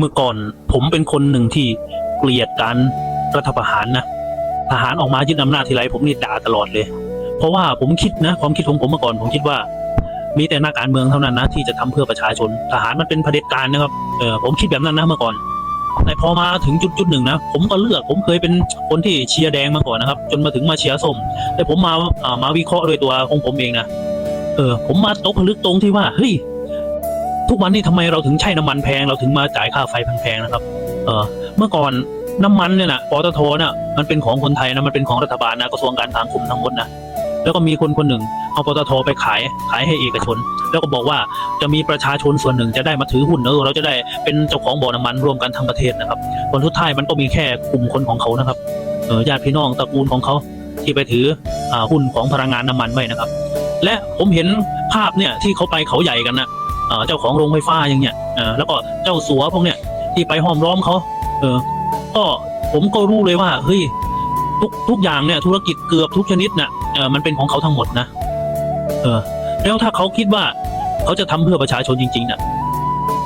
เมื่อก่อนผมเป็นคนหนึ่งที่เกลียดการรัฐประหารนะทหารออกมายึดอำนาจทีไรผมนี่ด่าตลอดเลย เพราะว่าผมคิดนะ ความคิดของผมเมื่อก่อนผมคิดว่า มีแต่นักการเมืองเท่านั้นนะที่จะทำเพื่อประชาชน ทหารมันเป็นเผด็จการนะครับเออผมคิดแบบนั้นนะเมื่อก่อนแต่พอมาถึงจุดจุดหนึ่งนะผมก็เลือกผมเคยเป็นคนที่เชียร์แดงมาก่อนนะครับ จนมาถึงมาเชียร์ส้มแต่ผมมาอ่ามาวิเคราะห์ด้วยตัวของผมเองนะเออผมมาตกผลึกตรงที่ว่าเฮ้ย ทุกวันนี้ทำไมเราถึงใช้น้ำมันแพง เราถึงมาจ่ายค่าไฟแพงๆนะครับ เออเมื่อก่อนน้ำมันเนี่ยนะปตทเนี่ยมันเป็นของคนไทยนะมันเป็นของรัฐบาลนะกระทรวงการคลังคุมทั้งหมดนะแล้วก็มีคนคนหนึ่งเอาปตทไปขายขายให้เอกชน แล้วก็บอกว่าจะมีประชาชนส่วนหนึ่งจะได้มาถือหุ้นเออเราจะได้เป็นเจ้าของบ่อน้ำมันร่วมกันทั้งประเทศนะครับผลสุดท้ายมันก็มีแค่กลุ่มคนของเขานะครับเออญาติพี่น้องตระกูลของเขาที่ไปถืออ่าหุ้นของพลังงานน้ำมันไว้นะครับ และผมเห็นภาพเนี่ยที่เขาไปเขาใหญ่กันนะ เออเจ้าของโรงไฟฟ้าอย่างเงี้ยเออแล้วก็เจ้าสัวพวกเนี้ยที่ไปห้อมล้อมเขาเออก็ผมก็รู้เลยว่าเฮ้ยทุกทุกอย่างเนี่ยธุรกิจเกือบทุกชนิดน่ะเออมันเป็นของเขาทั้งหมดนะเออแล้วถ้าเขาคิดว่าเขาจะทำเพื่อประชาชนจริงๆน่ะ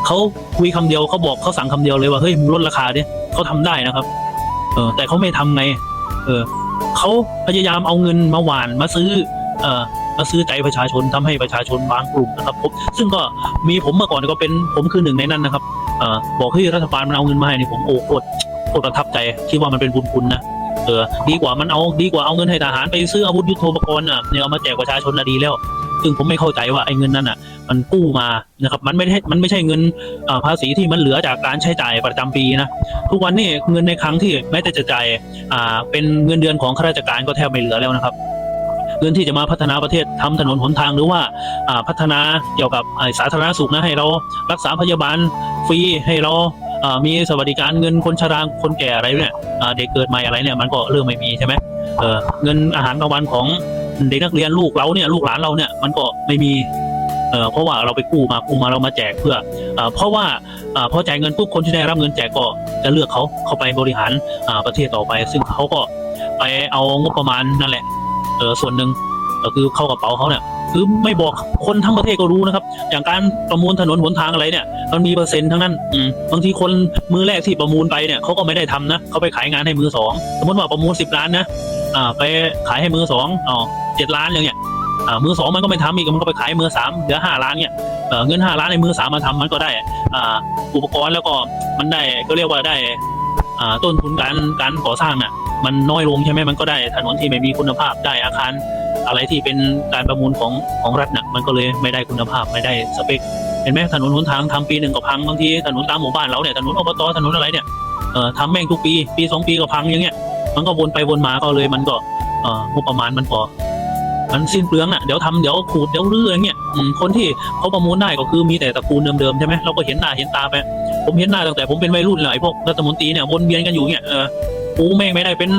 เขาคุยคำเดียวเขาบอกเขาสั่งคำเดียวเลยว่าเฮ้ยลดราคาเนี่ยเขาทำได้นะครับ เออแต่เขาไม่ทำไงเออเขาพยายามเอาเงินมาหวานมาซื้อ เออ มาซื้อใจประชาชนทำให้ประชาชนบางกลุ่มนะครับผมซึ่งก็มีผมเมื่อก่อนก็เป็นผมคือหนึ่งในนั้นนะครับอบอกให้รัฐบาลมันเอาเงินมาให้นี่ผมโอ้โคตรโคตรประทับใจคิดว่ามันเป็นบุญคุณนะเออดีกว่ามันเอาดีกว่าเอาเงินให้ทหารไปซื้ออาวุธยุทโธปกรณ์อะเนี่ยเอามาแจกประชาชนน่ะดีแล้ว ซึ่งผมไม่เข้าใจว่าไอ้เงินนั้นอะ มันกู้มานะครับ มันไม่ได้มันไม่ใช่เงินภาษีที่มันเหลือจากการใช้จ่ายประจำปีนะทุกวันนี้เงินในครั้งที่แม้แต่จะจ่ายเป็นเงินเดือนของข้าราชการก็แทบไม่เหลือแล้วนะครับ เงินที่จะมาพัฒนาประเทศทำถนนหนทางหรือว่าพัฒนาเกี่ยวกับสาธารณสุขนะให้เรารักษาพยาบาลฟรีให้เรามีสวัสดิการเงินคนชราคนแก่อะไรเนี่ยเด็กเกิดใหม่อะไรเนี่ยมันก็เริ่มไม่มีใช่ไหมเเงินอาหารกลางวันของเด็กนักเรียนลูกเราเนี่ยลูกหลานเราเนี่ยมันก็ไม่มีเเพราะว่าเราไปกู้มากู้มาเรามาแจกเพื่ออ่าเพราะว่าอพอจ่ายเงินปุ๊บคนที่ได้รับเงินแจกก็จะเลือกเขาเข้าไปบริหารประเทศต่อไป ซึ่งเขาก็ไปเอางบประมาณนั่นแหละ เออส่วนหนึ่งก็คือเข้ากระเป๋าเขาเนี่ยคือไม่บอกคนทั้งประเทศก็รู้นะครับ อย่างการประมูลถนนหนทางอะไรเนี่ย มันมีเปอร์เซ็นต์ทั้งนั้นอืมบางทีคนมือแรกที่ประมูลไปเนี่ยเขาก็ไม่ได้ทำนะเขาไปขายงานให้มือสองสมมติว่าประมูลสิบล้านนะอ่าไปขายให้มือสองอ๋อเจ็ดล้านอย่างเงี้ยอ่ามือสองมันก็ไม่ทำอีกมันก็ไปขายมือสามเหลือห้าล้านเนี่ยเออเงินห้าล้านในมือสามมาทำมันก็ได้อ่าอุปกรณ์แล้วก็มันได้ก็เรียกว่าได้ ต้นทุนการการก่อสร้างน่ะมันน้อยลงใช่ไหมมันก็ได้ถนนที่ไม่มีคุณภาพได้อาคารอะไรที่เป็นการประมูลของของรัฐน่ะมันก็เลยไม่ได้คุณภาพไม่ได้สเปคเห็นไหมถนนหนทางทำปีหนึ่งก็พังบางทีถนนตามหมู่บ้านเราเนี่ยถนนอบตถนนอะไรเนี่ยเอ่อทำแม่งทุกปี ปีสองปีก็พังอย่างเงี้ยมันก็วนไปวนมาก็เลยมันก็เอ่องบประมาณมันก็ มันสิ้นเปลืองอะเดี๋ยวทำเดี๋ยวขูดเดี๋ยวรื้ออย่างเงี้ยคนที่เขาประมูลได้ก็คือมีแต่ตระกูลเดิมๆใช่ไหมเราก็เห็นหน้าเห็นตาไปผมเห็นหน้าตั้งแต่ผมเป็นวัยรุ่นเลยพวกรัฐมนตรีเนี่ยวนเวียนกันอยู่เนี่ยเออกูแม่งไม่ได้เป็น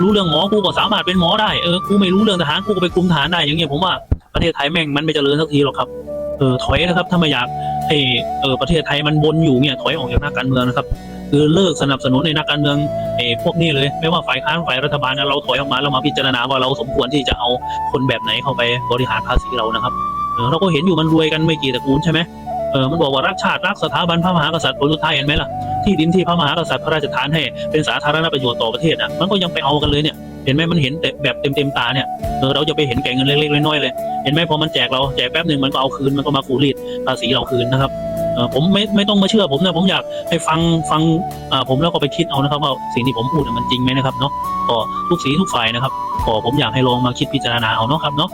รู้เรื่องหมอกูก็สามารถเป็นหมอได้เออกูไม่รู้เรื่องทหารกูก็ไปคุมทหารได้อย่างเงี้ยผมว่าประเทศไทยแม่งมันไม่เจริญสักทีหรอกครับเออถอยนะครับถ้าไม่อยากให้เออประเทศไทยมันวนอยู่เนี่ยถอยออกจากหนักการเมืองนะครับ คือเลิกสนับสนุนในนักการเมืองเอพวกนี้เลย ไม่ว่าฝ่ายค้านฝ่ายรัฐบาลนะเราถอยออกมาเรามาพิจารณาว่าเราสมควรที่จะเอาคนแบบไหนเข้าไปบริหารภาษีเรานะครับเราก็เห็นอยู่มันรวยกันไม่กี่ตระกูลใช่ไหมเออมันบอกว่ารักชาติรักสถาบันพระมหากษัตริย์ผลสุดท้ายเห็นไหมล่ะที่ดินที่พระมหากษัตริย์พระราชทานให้เป็นสาธารณประโยชน์ต่อประเทศอะมันก็ยังไปเอากันเลยเนี่ยเห็นไหมมันเห็นแบบเต็มเต็มๆตาเนี่ยเราจะไปเห็นแก่เงินเล็กๆน้อยๆเลย เห็นไหมพอมันแจกเราแจกแป๊บหนึ่งมันก็เอาคืนมันก็มากูรีดภาษีเราคืนนะครับ ผมไม่ไม่ต้องมาเชื่อผมนะผมอยากให้ฟังฟังผมแล้วก็ไปคิดเอานะครับว่าสิ่งที่ผมพูดมันจริงไหมนะครับเนาะก็ทุกสีทุกฝ่ายนะครับก็ผมอยากให้ลองมาคิดพิจารณาเอาเนาะครับเนาะ